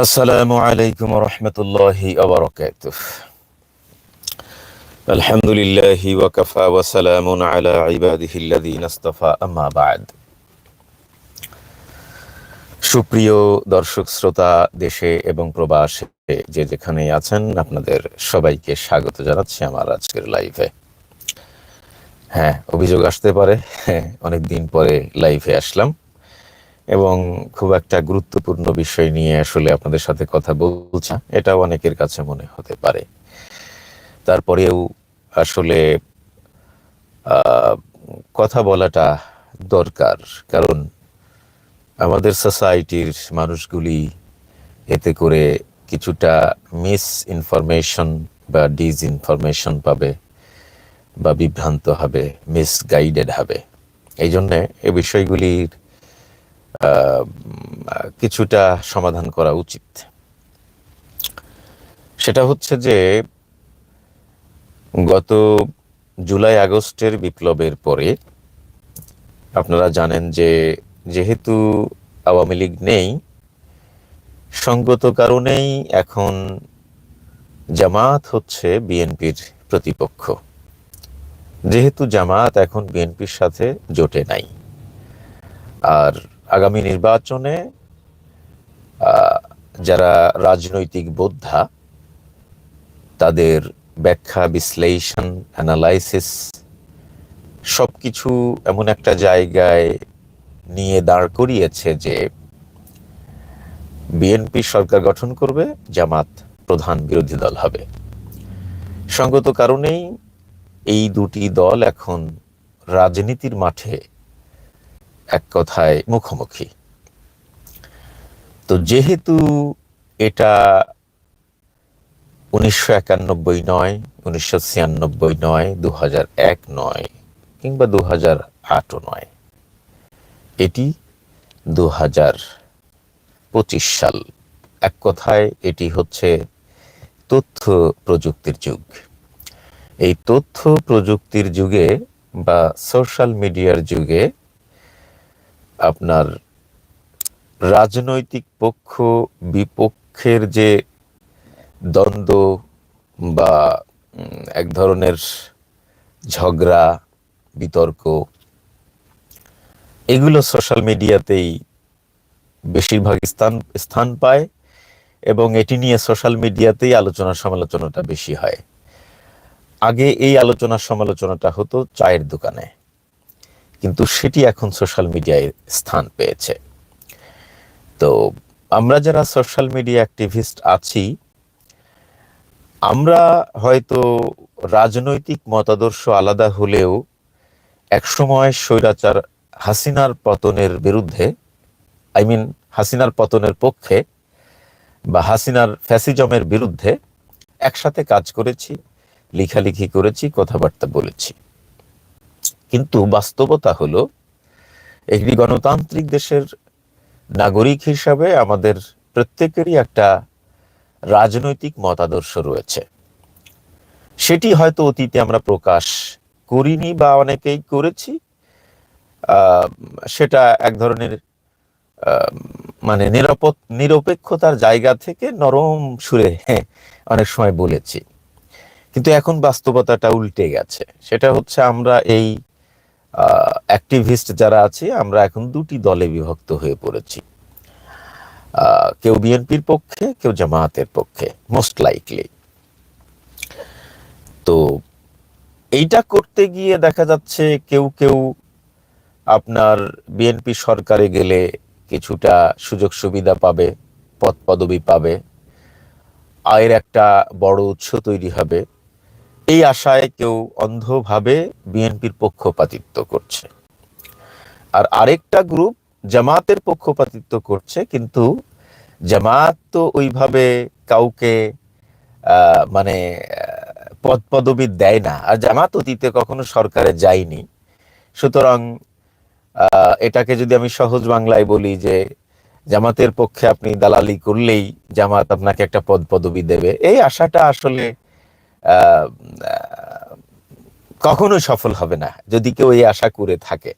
আসসালামু আলাইকুম রহমতুল্লাহি আবরকাত আলহামদুলিল্লাহি ওয়াকাফা ওয়া সালামুন আলা ইবাদিহি আল্লাযীনা ইসতাফা আম্মা বা'দ। সুপ্রিয় দর্শক, শ্রোতা, দেশে এবং প্রবাসে যে যেখানেই আছেন, আপনাদের সবাইকে স্বাগত জানাচ্ছি আমার আজকের লাইভে। হ্যাঁ অভিযোগ আসতে পারে হ্যাঁ, অনেক দিন পরে লাইভে আসলাম। এবং খুব একটা গুরুত্বপূর্ণ বিষয় নিয়ে আসলে আপনাদের সাথে কথা বলছি। এটা অনেকের কাছে মনে হতে পারে। তারপরেও আসলে কথা বলাটা দরকার। কারণ আমাদের সোসাইটির মানুষগুলি এতে করে কিছুটা মিস ইনফরমেশন বা ডিজ ইনফরমেশন পাবে বা বিভ্রান্ত হবে মিস গাইডেড হবে। এই জন্যে এই বিষয়গুলির কিছুটা সমাধান করা উচিত। সেটা হচ্ছে যে, গত জুলাই আগস্টের বিপ্লবের পরে আপনারা জানেন যে, যেহেতু আওয়ামী লীগ নেই, সঙ্গত কারণেই এখন জামাত হচ্ছে বিএনপির প্রতিপক্ষ। যেহেতু জামাত এখন বিএনপির সাথে জোটে নাই। আর আগামী নির্বাচনে যারা রাজনৈতিক বোদ্ধা, তাদের ব্যাখ্যা, বিশ্লেষণ অ্যানালাইসিস সবকিছু এমন একটা জায়গায় নিয়ে দাঁড় করিয়েছে যে বিএনপি সরকার গঠন করবে, জামাত প্রধান বিরোধী দল হবে। সঙ্গত কারণেই এই দুটি দল এখন রাজনীতির মাঠে এক কথায় মুখোমুখি। তো যেহেতু এটা উনিশশো একানব্বই নয়, উনিশশো ছিয়ানব্বই নয় দু হাজার এক নয় কিংবা দু হাজার আটও নয়, এটি দু হাজার পঁচিশ সাল। এক কথায় এটি হচ্ছে তথ্য প্রযুক্তির যুগ। এই তথ্য প্রযুক্তির যুগে বা সোশ্যাল মিডিয়ার যুগে আপনার রাজনৈতিক পক্ষ, বিপক্ষের যে দ্বন্দ্ব বা এক ধরনের ঝগড়া, বিতর্ক, এগুলো সোশ্যাল মিডিয়াতেই বেশিরভাগ স্থান স্থান পায় এবং এটি নিয়ে সোশ্যাল মিডিয়াতেই আলোচনা সমালোচনাটা বেশি হয়। আগে এই আলোচনা সমালোচনাটা হতো চায়ের দোকানে। কিন্তু সেটি এখন সোশ্যাল মিডিয়ায় স্থান পেয়েছে। তো আমরা যারা সোশ্যাল মিডিয়া অ্যাক্টিভিস্ট আছি, আমরা হয়তো রাজনৈতিক মতাদর্শ আলাদা হলেও একসময় স্বৈরাচার হাসিনার পতনের বিরুদ্ধে আই মিন হাসিনার পতনের পক্ষে বা হাসিনার ফ্যাসিজমের বিরুদ্ধে একসাথে কাজ করেছি, লেখালেখি করেছি, কথাবার্তা বলেছি। কিন্তু বাস্তবতা হলো, একটি গণতান্ত্রিক দেশের নাগরিক হিসাবে আমাদের প্রত্যেকেরই একটা রাজনৈতিক মতাদর্শ রয়েছে। সেটি হয়তো অতীতে আমরা প্রকাশ করিনি বা অনেকেই করেছি। সেটা এক ধরনের মানে নিরাপদ, নিরপেক্ষতার জায়গা থেকে নরম সুরে হ্যাঁ অনেক সময় বলেছি। কিন্তু এখন বাস্তবতাটা উল্টে গেছে। সেটা হচ্ছে আমরা এই অ্যাক্টিভিস্ট যারা আছে, আমরা এখন দুটি দলে বিভক্ত হয়ে পড়েছি। কেউ বিএনপির পক্ষে, কেউ জামায়াতের পক্ষে মোস্ট লাইকলি তো এইটা করতে গিয়ে দেখা যাচ্ছে কেউ কেউ আপনার বিএনপি সরকারে গেলে কিছুটা সুযোগ সুবিধা পাবে, পদ পদবি পাবে। আয়ের একটা বড় উৎস তৈরি হবে। এই আশায় কেউ অন্ধভাবে বিএনপির পক্ষপাতিত্ব করছে। আর আরেকটা গ্রুপ জামাতের পক্ষপাতিত্ব করছে, কিন্তু জামাত তো ওইভাবে কাউকে মানে পদ পদবি দেয় না। আর জামাত অতীতে কখনো সরকারে যায়নি। সুতরাং এটাকে যদি আমি সহজ বাংলায় বলি যে, জামাতের পক্ষে আপনি দালালি করলেই জামাত আপনাকে একটা পদ পদবি দেবে, এই আশাটা আসলে কখনো সফল হবে না, যদি কেউ এই আশা করে থাকে।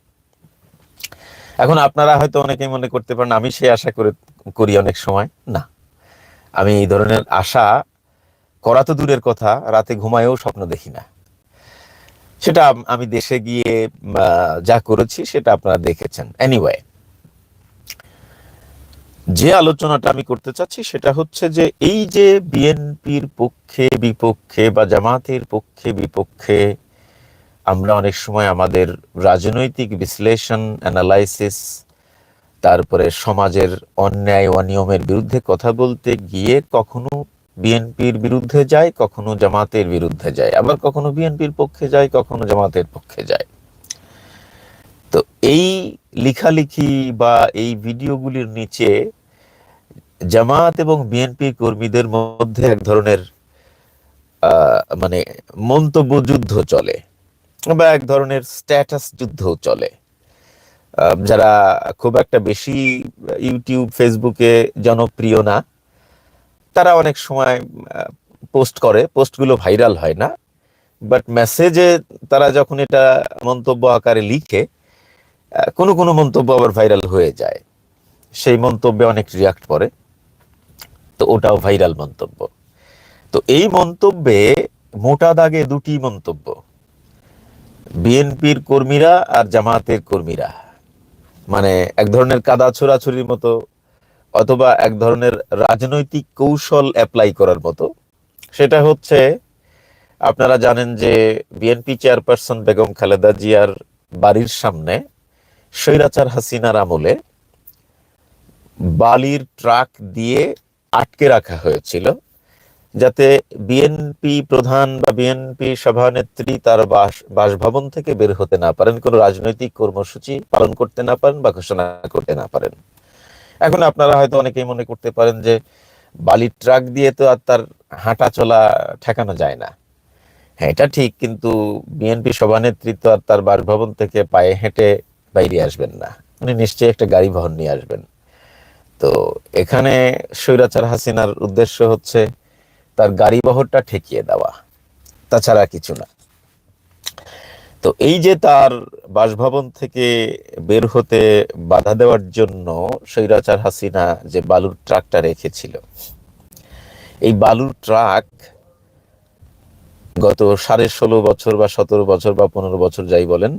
এখন আপনারা হয়তো অনেকেই মনে করতে পারেন, আমি সেই আশা করে, করি অনেক সময়। না, আমি এই ধরনের আশা করা তো দূরের কথা, রাতে ঘুমায়েও স্বপ্ন দেখি না। সেটা আমি দেশে গিয়ে যা করেছি সেটা আপনারা দেখেছেন। এনিওয়ে যে আলোচনাটা আমি করতে চাচ্ছি সেটা হচ্ছে যে এই যে বিএনপির পক্ষে, বিপক্ষে বা জামাতের পক্ষে, বিপক্ষে আমরা অনেক সময় আমাদের রাজনৈতিক বিশ্লেষণ অ্যানালাইসিস তারপরে সমাজের অন্যায়, অনিয়মের বিরুদ্ধে কথা বলতে গিয়ে কখনো বিএনপির বিরুদ্ধে যায়, কখনো জামাতের বিরুদ্ধে যায়। আবার কখনো বিএনপির পক্ষে যায়, কখনো জামাতের পক্ষে যায়। তো এই লেখালেখি বা এই ভিডিওগুলির নিচে জামাত এবং বিএনপি কর্মীদের মধ্যে এক ধরনের মানে মন্তব্য যুদ্ধ চলে বা এক ধরনের স্ট্যাটাস যুদ্ধ চলে। যারা খুব একটা বেশি ইউটিউব, ফেসবুকে জনপ্রিয় না, তারা অনেক সময় পোস্ট করে। পোস্টগুলো ভাইরাল হয় না বাট মেসেজে তারা যখন এটা মন্তব্য আকারে লিখে কোনো কোনো মন্তব্য আবার ভাইরাল হয়ে যায়। সেই মন্তব্যে অনেক রিয়াক্ট করে তো ওটাও ভাইরাল মন্তব্য। তো এই মন্তব্যে মোটা দাগে দুটি মন্তব্য, বিএনপির কর্মীরা আর জামাতের কর্মীরা। মানে এক ধরনের কাদা ছোড়াছুরির মতো, অথবা এক ধরনের রাজনৈতিক কৌশল অ্যাপ্লাই করার মতো। সেটা হচ্ছে, আপনারা জানেন যে বিএনপি চেয়ারপারসন বেগম খালেদা জিয়ার বাড়ির সামনে স্বৈরাচার হাসিনার আমলে বালির ট্রাক দিয়ে আটকে রাখা হয়েছিল, যাতে বিএনপি প্রধান বা বিএনপি সভানেত্রী তার বাস বাসভবন থেকে বের হতে না পারেন, কোনো রাজনৈতিক কর্মসূচি পালন করতে না পারেন বা ঘোষণা করতে না পারেন। এখন আপনারা হয়তো অনেকেই মনে করতে পারেন যে বালির ট্রাক দিয়ে তো আর তার হাঁটা চলা ঠেকানো যায় না। হ্যাঁ এটা ঠিক, কিন্তু বিএনপি সভানেত্রী তো আর তার বাসভবন থেকে পায়ে হেঁটে বাইরে আসবেন না। উনি নিশ্চয়ই একটা গাড়ি বহন নিয়ে আসবেন। তো এখানে স্বৈরাচার হাসিনার উদ্দেশ্য হচ্ছে তার গাড়ি বহরটা ঠেকিয়ে দেওয়া, তাছাড়া কিছু না। তো এই যে তার বাসভবন থেকে বের হতে বাধা দেওয়ার জন্য স্বৈরাচার হাসিনা যে বালুর ট্রাকটা রেখেছিল, এই বালুর ট্রাক গত সাড়ে ষোলো বছর বা সতেরো বছর বা পনেরো বছর যাই বলেন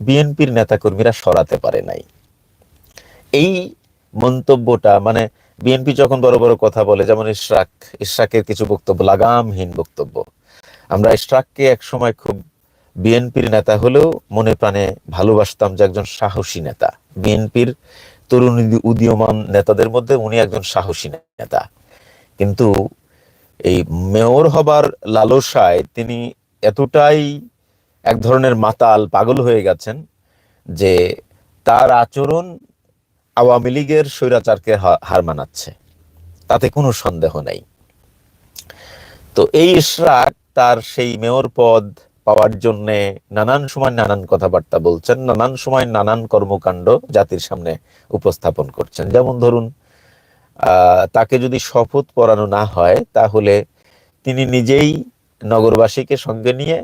বিএনপির নেতাকর্মীরা সরাতে পারে নাই। এই মন্তব্যটা মানে বিএনপি যখন বড় বড় কথা বলে, যেমন ইশরাক, ইশরাকের কিছু বক্তব্য, লাগামহীন বক্তব্য, আমরা ইশরাককে এক সময় খুব বিএনপির নেতা হলেও মনে প্রাণে ভালোবাসতাম যে একজন সাহসী নেতা। বিএনপির তরুণ উদীয়মান নেতাদের মধ্যে উনি একজন সাহসী নেতা। কিন্তু এই মেয়র হবার লালসায় তিনি এতটাই এক ধরনের মাতাল পাগল হয়ে গেছেন যে তার আচরণ আওয়ামী লীগের স্বৈরাচারকে হার মানাচ্ছে। তাতে কোনো সন্দেহ নেই। তো এই ইশরাক তার সেই মেয়র পদ পাওয়ার জন্য নানান সময় নানান কথাবার্তা বলছেন, নানান সময় নানান কর্মকাণ্ড জাতির সামনে উপস্থাপন করছেন। যেমন ধরুন তাকে যদি শপথ পড়ানো না হয়, তাহলে তিনি নিজেই নগরবাসীকে সঙ্গে নিয়ে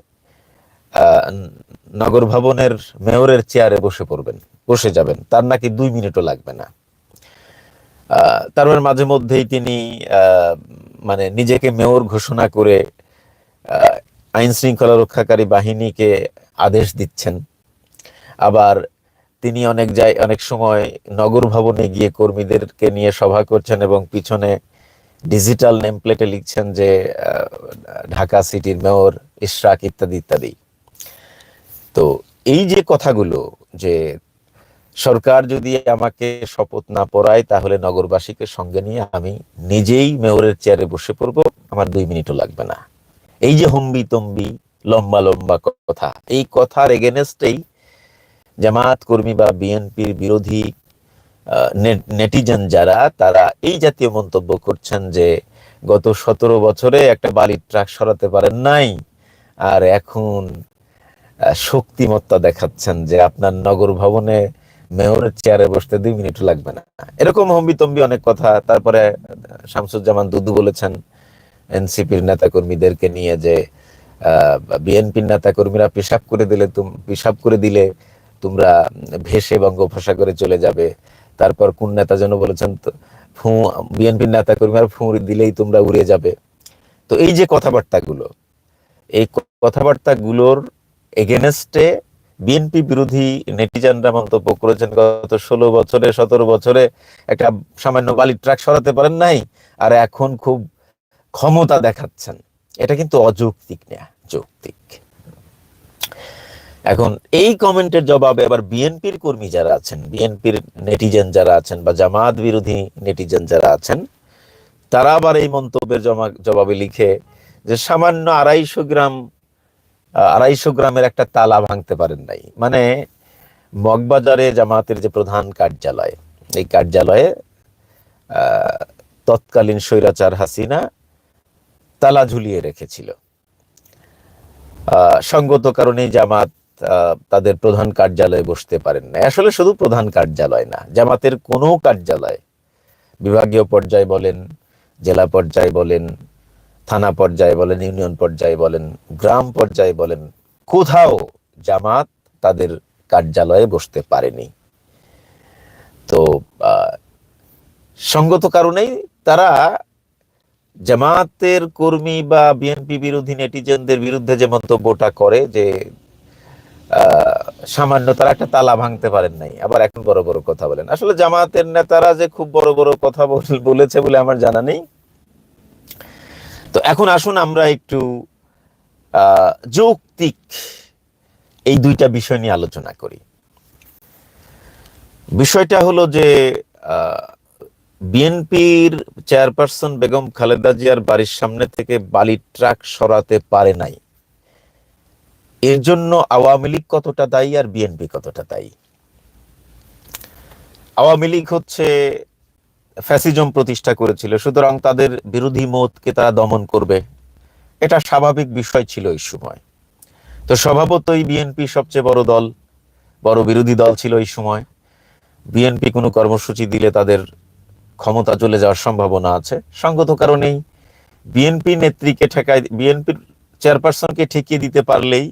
নগর ভবনের মেয়রের চেয়ারে বসে পড়বেন বসে যাবেন। তার নাকি দুই মিনিটও লাগবে না। আহ, তারপর মাঝে মধ্যেই তিনি মানে নিজেকে মেয়র ঘোষণা করে আইন শৃঙ্খলা রক্ষাকারী বাহিনীকে আদেশ দিচ্ছেন। আবার তিনি অনেক জায় অনেক সময় নগর ভবনে গিয়ে কর্মীদেরকে নিয়ে সভা করছেন এবং পিছনে ডিজিটাল নেমপ্লেটে লিখছেন যে ঢাকা সিটির মেয়র ইশরাক ইত্যাদি ইত্যাদি। তো এই যে কথাগুলো যে সরকার যদি আমাকে শপথ না পড়ায়, তাহলে নগরবাসীকে সঙ্গে নিয়ে আমি নিজেই মেয়রের চেয়ারে বসে পড়ব। আমার দুই মিনিটও লাগবে না। এই যে হম্বি তম্বি, লম্বা লম্বা কথা, এই কথার এগেনেস্টেই জামাত কর্মী বা বিএনপির বিরোধী নেটিজেন যারা, তারা এই জাতীয় মন্তব্য করছেন যে গত সতেরো বছরে একটা বালির ট্রাক সরাতে পারেন নাই, আর এখন শক্তিমত্তা দেখাচ্ছেন যে আপনার নগর ভবনে মেয়রের চেয়ারে বসতে দুই মিনিট লাগবে না। এরকম হম্বিতম্বি অনেক কথা। তারপরে শামসুজ্জামান দুদু বলেছেন এনসিপির নেতাকর্মীদেরকে নিয়ে যে বিএনপির নেতাকর্মীরা পেশাব করে দিলে পেশাব করে দিলে তোমরা ভেসে বঙ্গোপসাগরে চলে যাবে। তারপর কোন নেতা যেন বলেছেন ফু, বিএনপির নেতা কর্মীরা ফুঁ দিলেই তোমরা উড়ে যাবে। তো এই যে কথাবার্তাগুলো, এই কথাবার্তাগুলোর এগেনস্টে বিএনপি বিরোধী নেটিজানরা মন্তব্য করেছেন, গত ষোলো বছরে, সতেরো বছরে একটা সামান্য বালির ট্রাক সরাতে পারেন নাই আর এখন খুব ক্ষমতা দেখাচ্ছেন। এটা কিন্তু অযৌক্তিক না যৌক্তিক। এখন এই কমেন্টের জবাবে আবার বিএনপির কর্মী যারা আছেন, বিএনপির নেটিজেন যারা আছেন বা জামাত বিরোধী নেটিজেন যারা আছেন, তারা আবার এই মন্তব্যের জবাবে লিখে যে সামান্য আড়াইশো গ্রাম আড়াইশো গ্রামের একটা তালা ভাঙতে পারেন নাই। মানে মগবাজারে জামাতের যে প্রধান কার্যালয়, এই কার্যালয়ে তৎকালীন স্বৈরাচার হাসিনা তালা ঝুলিয়ে রেখেছিল। সঙ্গত কারণে জামাত তাদের প্রধান কার্যালয়ে বসতে পারেন না আসলে শুধু প্রধান কার্যালয় না, জামাতের কোনো কার্যালয়, বিভাগীয় পর্যায়ে বলেন, জেলা পর্যায়ে বলেন থানা পর্যায়ে বলেন, ইউনিয়ন পর্যায়ে বলেন, গ্রাম পর্যায়ে বলেন, কোথাও জামাত তাদের কার্যালয়ে বসতে পারেনি। তো সঙ্গত কারণেই তারা জামাতের কর্মী বা বিএনপি বিরোধী নেটিজেনদের বিরুদ্ধে যে মন্তব্যটা করে যে সামান্য তারা একটা তালা ভাঙতে পারেন নাই। আবার এখন বড় বড় কথা বলেন। আসলে জামাতের নেতারা যে খুব বড় বড় কথা বল- বলেছে বলে আমার জানা নেই। তো এখন আসুন আমরা একটু যৌক্তিক এই দুইটা বিষয় নিয়ে আলোচনা করি। বিষয়টা হলো যে বিএনপির চেয়ারপারসন বেগম খালেদা জিয়ার বাড়ির সামনে থেকে বালির ট্রাক সরাতে পারে নাই। এর জন্য আওয়ামী লীগ কতটা দায়ী আর বিএনপি কতটা দায়ী? আওয়ামী লীগ হচ্ছে ফ্যাসিজম প্রতিষ্ঠা করেছিল, সুতরাং তাদের বিরোধী মতকে তারা দমন করবে। এটা স্বাভাবিক বিষয় ছিল এই সময়। তো স্বভাবতই বিএনপি সবচেয়ে বড় দল, বড় বিরোধী দল ছিল এই সময়। বিএনপি কোনো কর্মসূচি দিলে তাদের ক্ষমতা চলে যাওয়ার সম্ভাবনা আছে। সঙ্গত কারণেই বিএনপি নেত্রীকে ঠেকায়, বিএনপির চেয়ারপারসনকে ঠেকিয়ে দিতে পারলেই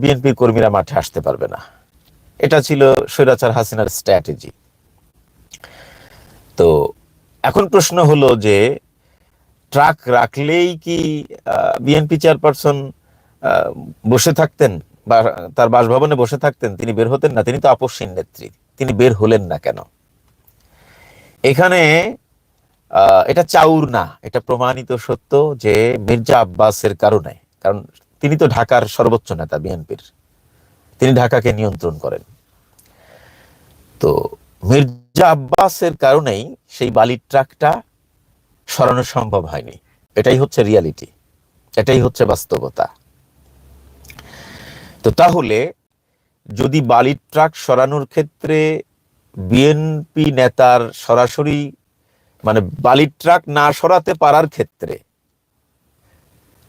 বিএনপির কর্মীরা মাঠে আসতে পারবে না। এটা ছিল স্বৈরাচার হাসিনার স্ট্র্যাটেজি। তো এখন প্রশ্ন হলো যে, ট্রাক রাখলেই কি বিএনপি চেয়ারপারসন বসে থাকতেন বা তার বাসভবনে বসে থাকতেন? তিনি বের হতেন না? তিনি তো আপসীন নেত্রী। তিনি বের হলেন না কেন? এখানে এটা চাউর না। এটা প্রমাণিত সত্য যে মির্জা আব্বাসের কারণে। কারণ তিনি তো ঢাকার সর্বোচ্চ নেতা বিএনপির। তিনি ঢাকাকে নিয়ন্ত্রণ করেন। তো মির্জা আব্বাসের কারণেই সেই বালির ট্রাকটা সরানো সম্ভব হয়নি। এটাই হচ্ছে রিয়ালিটি এটাই হচ্ছে বাস্তবতা। তো তাহলে যদি বালির ট্রাক সরানোর ক্ষেত্রে বিএনপি নেতার সরাসরি মানে বালির ট্রাক না সরাতে পারার ক্ষেত্রে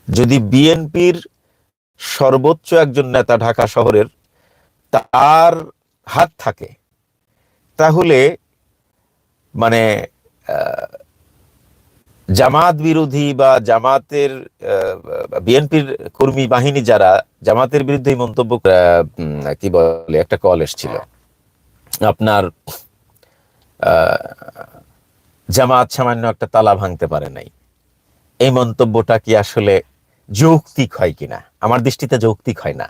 যদি বিএনপির সর্বোচ্চ একজন নেতা ঢাকা শহরের তার হাত থাকে তাহলে মানে জামাত বিরোধী বা জামাতের বিএনপির কর্মী বাহিনী যারা, জামাতের বিরুদ্ধে মন্তব্য কি বলে, একটা কল এসেছিল। আপনার জামাত সামান্য একটা তালা ভাঙতে পারে নাই। এই মন্তব্যটা কি আসলে যৌক্তিক হয় কিনা? আমার দৃষ্টিতে যৌক্তিক হয় না।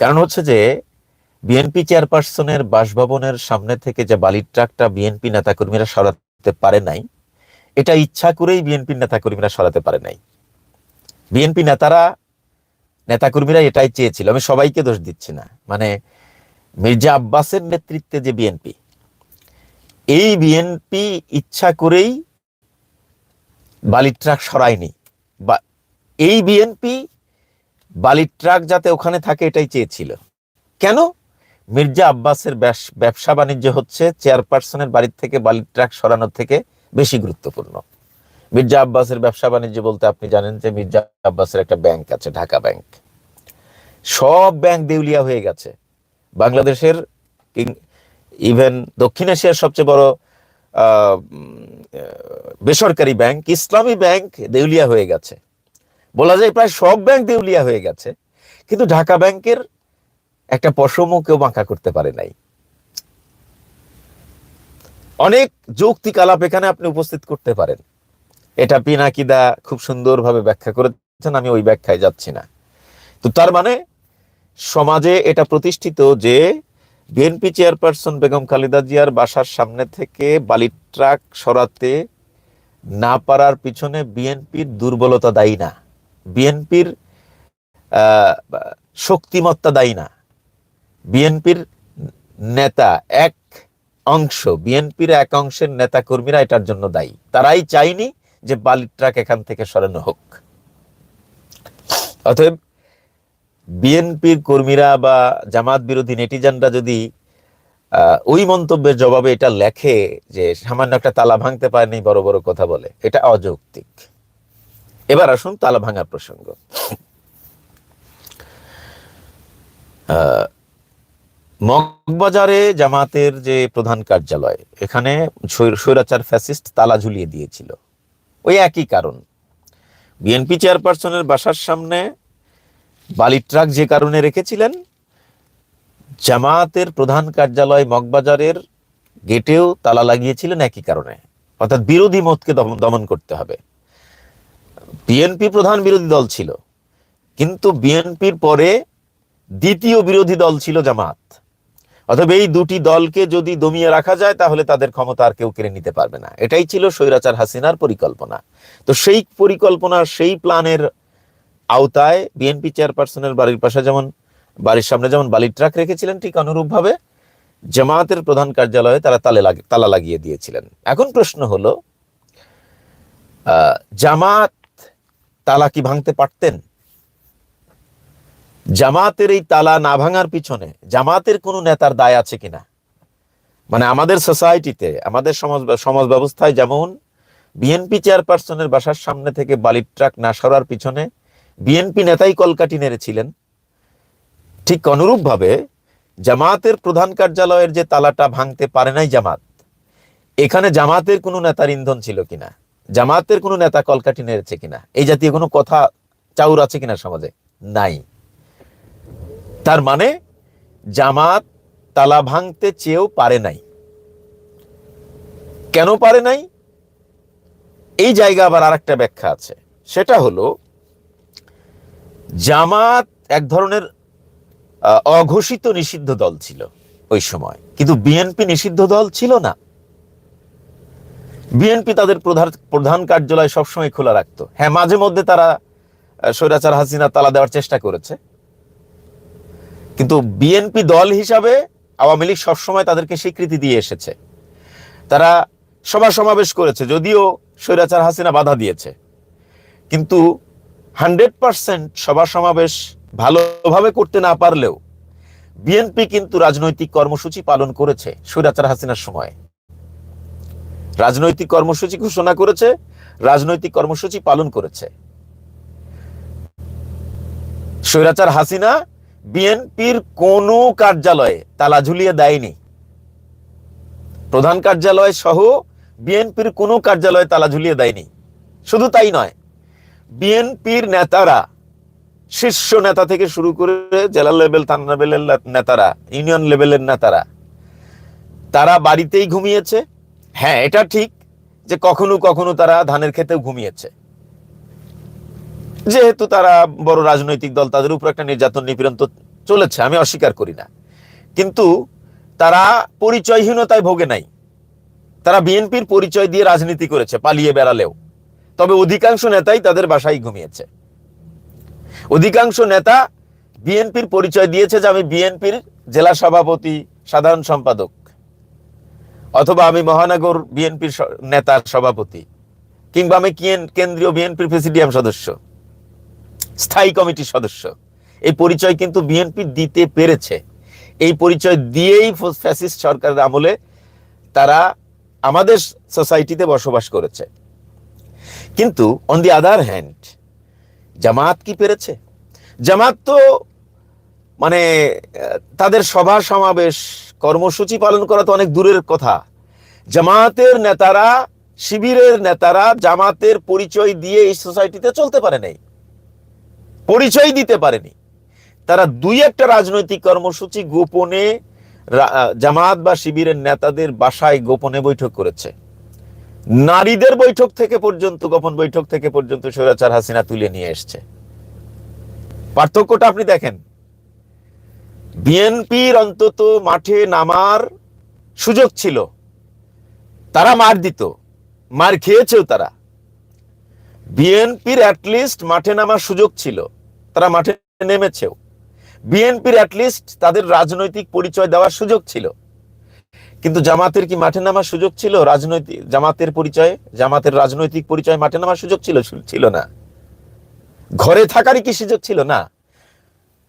কারণ হচ্ছে যে বিএনপি চেয়ারপারসনের বাসভবনের সামনে থেকে যে বালির ট্রাকটা বিএনপি নেতাকর্মীরা সরাতে পারে নাই, এটা ইচ্ছা করেই বিএনপি নেতাকর্মীরা সরাতে পারে নাই। বিএনপি নেতারা, নেতাকর্মীরা এটাই চেয়েছিল। আমি সবাইকে দোষ দিচ্ছি না। মানে মির্জা আব্বাসের নেতৃত্বে যে বিএনপি, এই বিএনপি ইচ্ছা করেই বালির ট্রাক সরায়নি। বা এই বিএনপি বালির ট্রাক যাতে ওখানে থাকে এটাই চেয়েছিল। কেন? মির্জা আব্বাসের ব্যবসা বাণিজ্য হচ্ছে চেয়ারপারসনের বাড়ির থেকে বালির ট্রাক সরানোর থেকে বেশি গুরুত্বপূর্ণ। মির্জা আব্বাসের ব্যবসা বাণিজ্য বলতে আপনি জানেন যে মির্জা আব্বাসের একটা ব্যাংক আছে, ঢাকা ব্যাংক। সব ব্যাংক দেউলিয়া হয়ে গেছে। বাংলাদেশের ইভেন দক্ষিণ এশিয়ার সবচেয়ে বড় বেসরকারি ব্যাংক, ইসলামী ব্যাংক দেউলিয়া হয়ে গেছে। বলা যায় প্রায় সব ব্যাংক দেউলিয়া হয়ে গেছে। কিন্তু ঢাকা ব্যাংকের একটা পশমও কেউ বাঁকা করতে পারে নাই। অনেক যৌক্তিক আলাপ এখানে আপনি উপস্থিত করতে পারেন। এটা পিনাকিদা খুব সুন্দরভাবে ব্যাখ্যা করেছেন, আমি ওই ব্যাখ্যায় যাচ্ছি না। তো তার মানে সমাজে এটা প্রতিষ্ঠিত যে বিএনপি চেয়ারপারসন বেগম খালেদা জিয়ার বাসার সামনে থেকে বালির ট্রাক সরাতে না পারার পিছনে বিএনপির দুর্বলতা দায়ী না। বিএনপির শক্তিমত্তা দায়ী না। বিএনপির নেতা এক অংশ, বিএনপির এক অংশের নেতা কর্মীরা এটার জন্য দায়ী। তারাই চাইনি যে বালির ট্রাক এখান থেকে সরানো হোক। অতএব বিএনপির কর্মীরা বা জামাত বিরোধী নেটিজানরা যদি ওই মন্তব্যের জবাবে এটা লেখে যে সামান্য একটা তালা ভাঙতে পারেনি, বড় বড় কথা বলে, এটা অযৌক্তিক। এবার আসুন তালা ভাঙার প্রসঙ্গ। মগবাজারে জামাতের যে প্রধান কার্যালয়, এখানে স্বৈরাচার ফ্যাসিস্ট তালা ঝুলিয়ে দিয়েছিল। ওই একই কারণ। বিএনপি চেয়ারপারসনের বাসার সামনে বালি ট্রাক যে কারণে রেখেছিলেন, জামাতের প্রধান কার্যালয় মগবাজারের গেটেও তালা লাগিয়েছিলেন একই কারণে। অর্থাৎ বিরোধী মতকে দমন করতে হবে। বিএনপি প্রধান বিরোধী দল ছিল, কিন্তু বিএনপির পরে দ্বিতীয় বিরোধী দল ছিল জামাত। অথবা এই দুটি দলকে যদি দমিয়ে রাখা যায়, তাহলে তাদের ক্ষমতা আর কেউ কেড়ে নিতে পারবে না। এটাই ছিল স্বৈরাচার হাসিনার পরিকল্পনা। তো সেই পরিকল্পনা, সেই প্ল্যানের আওতায় বিএনপি চেয়ারপারসনের বাড়ির পাশে যেমন, বাড়ির সামনে যেমন বালির ট্রাক রেখেছিলেন, ঠিক অনুরূপভাবে জামায়াতের প্রধান কার্যালয়ে তারা তালে লাগে, তালা লাগিয়ে দিয়েছিলেন। এখন প্রশ্ন হলো জামাত তালা কি ভাঙতে পারতেন? জামাতের এই তালা না ভাঙার পিছনে জামাতের কোনো নেতার দায় আছে কিনা? মানে আমাদের সোসাইটিতে, আমাদের সমাজ সমাজ ব্যবস্থায় যেমন বিএনপি চেয়ারপারসনের বাসার সামনে থেকে বালির ট্রাক না সরার পিছনে বিএনপি নেতাই কলকাটি নেড়েছিলেন, ঠিক অনুরূপভাবে জামাতের প্রধান কার্যালয়ের যে তালাটা ভাঙতে পারে নাই জামাত, এখানে জামাতের কোনো নেতার ইন্ধন ছিল কিনা? জামাতের কোনো নেতা কলকাটি নেড়েছে কিনা? এই জাতীয় কোনো কথা চাউর আছে কিনা সমাজে? নাই। তার মানে জামাত তালা ভাঙতে চেয়েও পারে নাই। কেন পারে নাই? এই জায়গা আবার আর একটা ব্যাখ্যা আছে। সেটা হলো, জামাত এক ধরনের অঘোষিত নিষিদ্ধ দল ছিল ওই সময়। কিন্তু বিএনপি নিষিদ্ধ দল ছিল না। বিএনপি তাদের প্রধান প্রধান কার্যালয় সবসময় খোলা রাখতো। হ্যাঁ মাঝে মধ্যে তারা স্বৈরাচার হাসিনা তালা দেওয়ার চেষ্টা করেছে। কিন্তু বিএনপি দল হিসাবে আওয়ামী লীগ সবসময় তাদেরকে স্বীকৃতি দিয়ে এসেছে। তারা সভা সমাবেশ করেছে, যদিও স্বৈরাচার হাসিনা বাধা দিয়েছে। কিন্তু হান্ড্রেড পার্সেন্ট সভা সমাবেশ ভালোভাবে করতে না পারলেও বিএনপি কিন্তু রাজনৈতিক কর্মসূচি পালন করেছে স্বৈরাচার হাসিনার সময়। রাজনৈতিক কর্মসূচি ঘোষণা করেছে, রাজনৈতিক কর্মসূচি পালন করেছে। স্বৈরাচার হাসিনা বিএনপির কোন কার্যালয়ে তালা ঝুলিয়ে দেয়নি। প্রধান কার্যালয় সহ বিএনপির কোনো কার্যালয়ে তালা ঝুলিয়ে দেয়নি। শুধু তাই নয়, বিএনপির নেতারা, শীর্ষ নেতা থেকে শুরু করে জেলা লেভেল, থানা লেভেলের নেতারা, ইউনিয়ন লেভেলের নেতারা, তারা বাড়িতেই ঘুমিয়েছে। হ্যাঁ এটা ঠিক যে কখনো কখনো তারা ধানের খেতেও ঘুমিয়েছে। যেহেতু তারা বড় রাজনৈতিক দল, তাদের উপর একটা নির্যাতন, নিপীড়ন তো চলেছে, আমি অস্বীকার করি না। কিন্তু তারা পরিচয়হীনতায় ভোগে নাই। তারা বিএনপির পরিচয় দিয়ে রাজনীতি করেছে, পালিয়ে বেড়ালেও। তবে অধিকাংশ নেতাই তাদের বাসায় ঘুমিয়েছে। অধিকাংশ নেতা বিএনপির পরিচয় দিয়েছে যে আমি বিএনপির জেলা সভাপতি, সাধারণ সম্পাদক। অথবা আমি মহানগর বিএনপির নেতার সভাপতি। কিংবা আমি কেন্দ্রীয় বিএনপির প্রেসিডিয়াম সদস্য। স্থায়ী কমিটির সদস্য। এই পরিচয় কিন্তু বিএনপি দিতে পেরেছে। এই পরিচয় দিয়েই ফ্যাসিস্ট সরকারের আমলে তারা আমাদের সোসাইটিতে বসবাস করেছে। কিন্তু অন দি আদার হ্যান্ড জামাত কি পেরেছে? জামাত তো মানে তাদের সভা সমাবেশ, কর্মসূচি পালন করা তো অনেক দূরের কথা। জামাতের নেতারা, শিবিরের নেতারা জামাতের পরিচয় দিয়ে এই সোসাইটিতে চলতে পারে নাই। পরিচয় দিতে পারেনি। তারা দুই একটা রাজনৈতিক কর্মসূচি গোপনে জামাত বা শিবিরের নেতাদের বাসায় গোপনে বৈঠক করেছে। নারীদের বৈঠক থেকে পর্যন্ত, গোপন বৈঠক থেকে পর্যন্ত স্বৈরাচার হাসিনা তুলে নিয়ে এসছে। পার্থক্যটা আপনি দেখেন। বিএনপির অন্তত মাঠে নামার সুযোগ ছিল। তারা মার দিত, মার খেয়েছেও তারা। বিএনপির অ্যাটলিস্ট মাঠে নামার সুযোগ ছিল। তারা মাঠে নেমেছেও। বিএনপির অ্যাটলিস্ট তাদের রাজনৈতিক পরিচয় দেওয়ার সুযোগ ছিল। কিন্তু জামাতের কি মাঠে নামার সুযোগ ছিল? রাজনৈতিক জামাতের পরিচয়ে জামাতের রাজনৈতিক পরিচয় মাঠে নামার সুযোগ ছিল ছিল না। ঘরে থাকারই কি সুযোগ ছিল? না।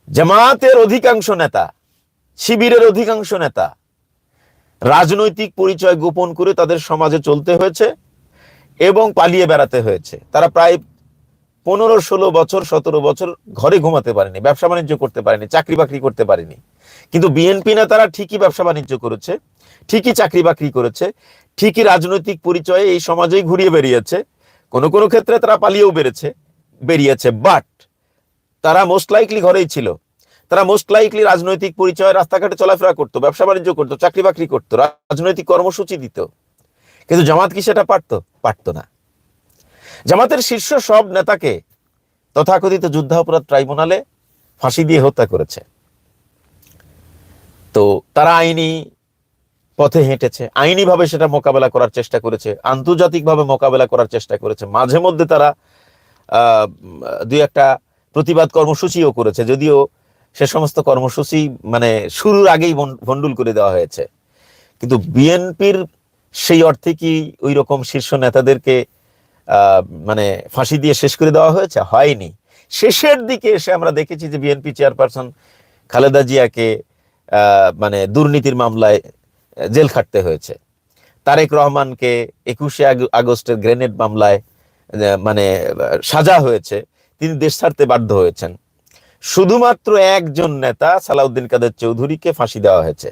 জামাতের অধিকাংশ নেতা, শিবিরের অধিকাংশ নেতা রাজনৈতিক পরিচয় গোপন করে তাদের সমাজে চলতে হয়েছে এবং পালিয়ে বেড়াতে হয়েছে। তারা প্রায় পনেরো, ষোলো বছর, সতেরো বছর ঘরে ঘুমাতে পারেনি, ব্যবসা বাণিজ্য করতে পারেনি, চাকরি বাকরি করতে পারেনি। কিন্তু বিএনপি নেতারা ঠিকই ব্যবসা বাণিজ্য করেছে, ঠিকই চাকরি বাকরি করেছে, ঠিকই রাজনৈতিক পরিচয়ে এই সমাজেই ঘুরিয়ে বেরিয়েছে কোনো কোনো ক্ষেত্রে তারা পালিয়েও বেড়েছে, বেরিয়েছে বাট তারা মোস্ট লাইকলি ঘরেই ছিল। তারা মোস্ট লাইকলি রাজনৈতিক পরিচয় রাস্তাঘাটে চলাফেরা করতো, ব্যবসা বাণিজ্য করতো, চাকরি বাকরি করতো, রাজনৈতিক কর্মসূচি দিত। কিন্তু জামাত কি সেটা পারতো? পারতো না। জামাতের শীর্ষ সব নেতাকে তথাকথিত যুদ্ধাপরাধ ট্রাইব্যুনালে ফাঁসি দিয়ে হত্যা করেছে। তো তারা আইনি পথে হেঁটেছে, আইনিভাবে সেটা মোকাবেলা করার চেষ্টা করেছে, আন্তর্জাতিকভাবে মোকাবেলা করার চেষ্টা করেছে। মাঝে মধ্যে তারা দুই একটা প্রতিবাদ কর্মসূচিও করেছে, যদিও সে সমস্ত কর্মসূচি মানে শুরুর আগেই ভণ্ডুল করে দেওয়া হয়েছে। কিন্তু বিএনপির সেই অর্থে কি ওই রকম শীর্ষ নেতাদেরকে মানে ফাঁসি দিয়ে শেষ করে দেওয়া হয়েছে? হয়নি। শেষের দিকে এসে আমরা দেখেছি যে বিএনপি চেয়ারপারসন খালেদা জিয়াকে মানে দুর্নীতির মামলায় জেল খাটতে হয়েছে। তারেক রহমানকে একুশে আগস্টের গ্রেনেড মামলায় মানে সাজা হয়েছে। তিনি দেশ ছাড়তে বাধ্য হয়েছেন। শুধুমাত্র একজন নেতা, সালাউদ্দিন কাদের চৌধুরীকে ফাঁসি দেওয়া হয়েছে।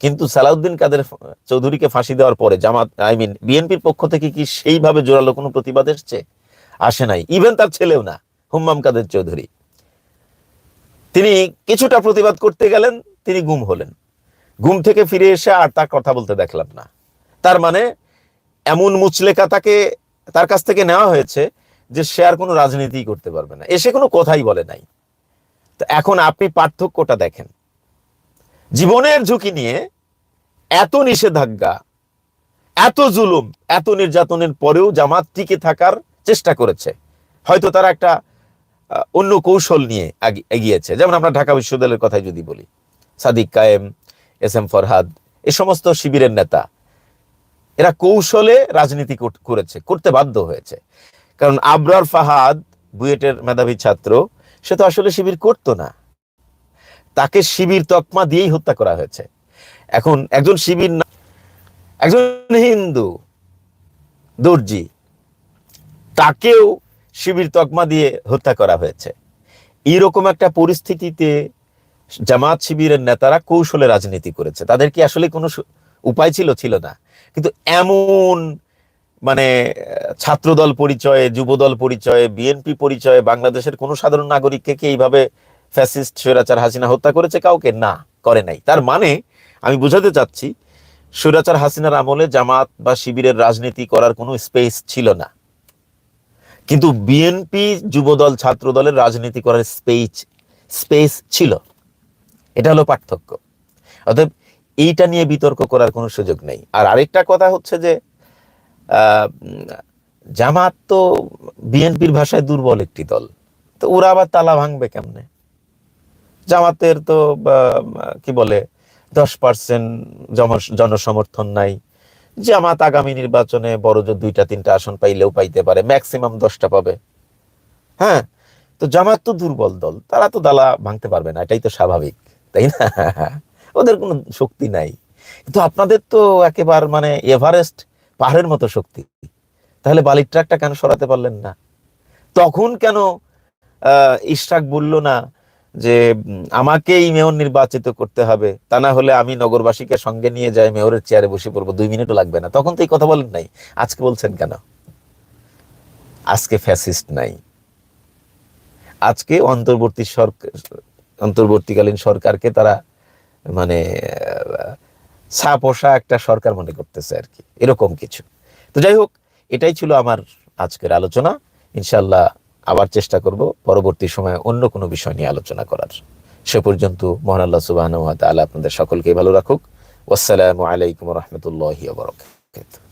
কিন্তু সালাউদ্দিন কাদের চৌধুরীকে ফাঁসি দেওয়ার পরে জামাত, আই মিন বিএনপির পক্ষ থেকে কি সেইভাবে জোরালো কোনো প্রতিবাদ এসছে? আসে নাই। ইভেন তার ছেলেও না, হুম্মাম কাদের চৌধুরী। তিনি কিছুটা প্রতিবাদ করতে গেলেন, তিনি গুম হলেন। ঘুম থেকে ফিরে এসে আর তার কথা বলতে দেখলাম না। তার মানে এমন মুচলেকা তাকে, তার কাছ থেকে নেওয়া হয়েছে যে সে আর কোনো রাজনীতি করতে পারবে না। এসে কোনো কথাই বলে নাই। তো এখন আপনি পার্থক্যটা দেখেন। জীবনের ঝুঁকি নিয়ে এত নিষেধাজ্ঞা, এত জুলুম, এত নির্যাতনের পরেও জামাত টিকে থাকার চেষ্টা করেছে। হয়তো তারা একটা অন্য কৌশল নিয়ে এগিয়েছে। যেমন আমরা ঢাকা বিশ্ববিদ্যালয়ের কথাই যদি বলি। সাদিক কায়েম, এস এম ফরহাদ, এ সমস্ত শিবিরের নেতা, এরা কৌশলে রাজনীতি করেছে, করতে বাধ্য হয়েছে। কারণ আবরার ফাহাদ, বুয়েটের মেধাবী ছাত্র, সে তো আসলে শিবির করতো না। তাকে শিবির তকমা দিয়েই হত্যা করা হয়েছে। এখন একজন শিবির না- একজন হিন্দু দর্জি, তাকেও শিবির তকমা দিয়ে হত্যা করা হয়েছে। এইরকম একটা পরিস্থিতিতে জামাত শিবিরের নেতারা কৌশলে রাজনীতি করেছে। তাদের কি আসলে কোনো উপায় ছিল? ছিল না। কিন্তু এমন মানে ছাত্রদল পরিচয়ে, যুবদল পরিচয়ে, বিএনপি পরিচয়ে, বাংলাদেশের কোনো সাধারণ নাগরিককে কি এইভাবে ফ্যাসিস্ট স্বৈরাচার হাসিনা হত্যা করেছে, কাউকে না, করে নাই। তার মানে আমি বুঝাতে চাচ্ছি, স্বৈরাচার হাসিনার আমলে জামাত বা শিবিরের রাজনীতি করার কোনো স্পেস ছিল না। কিন্তু বিএনপি যুবদল ছাত্র দলের রাজনীতি করার স্পেস স্পেস ছিল। এটা হলো পার্থক্য। অতএব, এইটা নিয়ে বিতর্ক করার কোনো সুযোগ নেই। আর আরেকটা কথা হচ্ছে যে জামাত তো বিএনপির ভাষায় দুর্বল একটি দল। তো ওরা আবার তালা ভাঙবে কেমনে? জামাতের তো কি বলে দশ পার্সেন্ট জনসমর্থন নাই। জামাত আগামী নির্বাচনে বড় জোর দুইটা তিনটা আসন পাইলেও পাইতে পারে ম্যাক্সিমাম দশটা পাবে। হ্যাঁ? তো জামাত তো দুর্বল দল তারা তো দালা ভাঙতে পারবে না এটাই তো স্বাভাবিক তাই না? ওদের কোনো শক্তি নাই। কিন্তু আপনাদের তো একেবারে মানে এভারেস্ট পাহাড়ের মতো শক্তি তাহলে বালির ট্রাকটা কেন সরাতে পারলেন না? তখন কেন আহ, ইশরাক বলল না যে আমাকেই মেয়র নির্বাচিত করতে হবে। তা না হলে আমি নগরবাসীকে সঙ্গে নিয়ে যাই মেয়রের চেয়ারে বসে পড়ব। দুই মিনিটও লাগবে না। তখন তো এই কথা বলেন নাই। আজকে বলছেন কেন? আজকে ফ্যাসিস্ট নাই। আজকে অন্তর্বর্তী সরকার অন্তর্বর্তীকালীন সরকারকে তারা মানে আহ, ছা একটা সরকার মনে করতেছে আর কি। এরকম কিছু। তো যাই হোক এটাই ছিল আমার আজকের আলোচনা। ইনশাল্লাহ আবার চেষ্টা করব পরবর্তী সময়ে অন্য কোনো বিষয় নিয়ে আলোচনা করার। সে পর্যন্ত মহান আল্লাহ সুবাহ আপনাদের সকলকে ভালো রাখুক। আসসালামু আলাইকুম রহমতুল্লাহ বরকাত